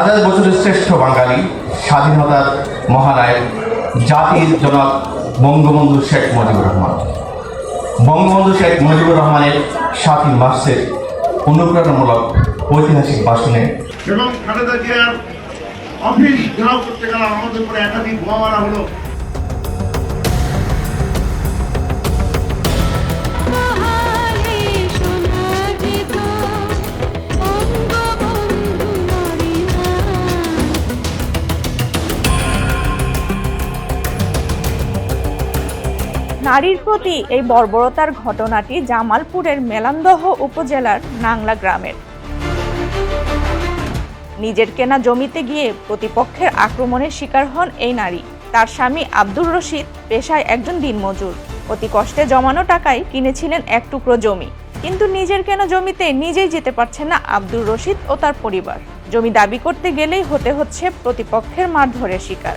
হাজার বছরের শ্রেষ্ঠ বাঙালি, স্বাধীনতার মহানায়ক, জাতির জনক বঙ্গবন্ধু শেখ মুজিবুর রহমান। বঙ্গবন্ধু শেখ মুজিবুর রহমানের সাতই মার্চের অনুপ্রেরণামূলক ঐতিহাসিক ভাষণে এবং খালেদা জিয়ার অফিস ঘেরাও করতে গেলাম। আমাদের উপরে একাধিক বোমা মারা হলো। নারীর প্রতি এই বর্বরতার ঘটনাটি জামালপুরের মেলান্দহ উপজেলার নাংলা গ্রামের। নিজের কেনা জমিতে গিয়ে প্রতিপক্ষের আক্রমণের শিকার হন এই নারী। তার স্বামী আব্দুর রশিদ পেশায় একজন দিনমজুর। অতি কষ্টে জমানো টাকায় কিনেছিলেন এক টুকরো জমি। কিন্তু নিজের কেনা জমিতে নিজেই যেতে পারছেন না আব্দুর রশিদ ও তার পরিবার। জমি দাবি করতে গেলেই হতে হচ্ছে প্রতিপক্ষের মারধরের শিকার।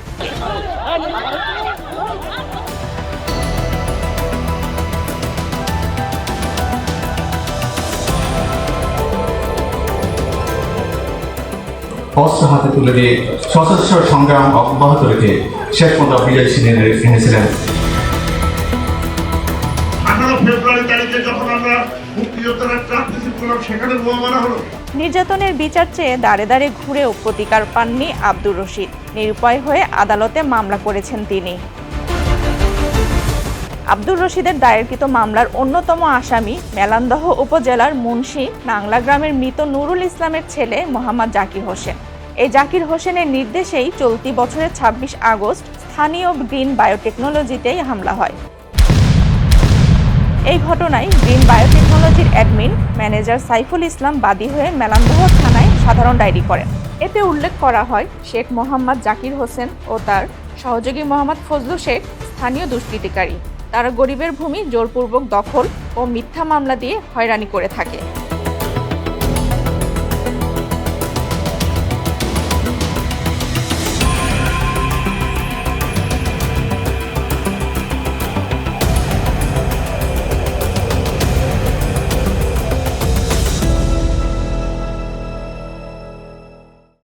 অস্ত্র হাতে তুলে দিয়ে সশস্ত্র সংগ্রাম অব্যাহত রেখে শেষ পর্যন্ত বিজয় ছিনিয়ে এনেছিলেন। ফেব্রুয়ারি তারিখে যখন আমরা মুক্তিযোদ্ধারা ট্রাক করলাম সেখানে বোমা মারা হলো। নির্যাতনের বিচার চেয়ে দাঁড়ে দাঁড়ে ঘুরেও প্রতিকার পাননি আব্দুর রশিদ। নিরুপায় হয়ে আদালতে মামলা করেছেন তিনি। আব্দুর রশিদের দায়েরকৃত মামলার অন্যতম আসামি মেলান্দহ উপজেলার মুন্সি নাংলা গ্রামের মৃত নুরুল ইসলামের ছেলে মোহাম্মদ জাকির হোসেন। এই জাকির হোসেনের নির্দেশেই চলতি বছরের ছাব্বিশ আগস্ট স্থানীয় গ্রিন বায়োটেকনোলজিতেই হামলা হয়। এই ঘটনায় গ্রিন বায়োটেকনোলজির অ্যাডমিন ম্যানেজার সাইফুল ইসলাম বাদী হয়ে মেলান্দহ থানায় সাধারণ ডায়েরি করেন। এতে উল্লেখ করা হয়, শেখ মোহাম্মদ জাকির হোসেন ও তার সহযোগী মোহাম্মদ ফজলু শেখ স্থানীয় দুষ্কৃতিকারী। তারা গরিবের ভূমি জোরপূর্বক দখল ও মিথ্যা মামলা দিয়ে হয়রানি করে থাকে।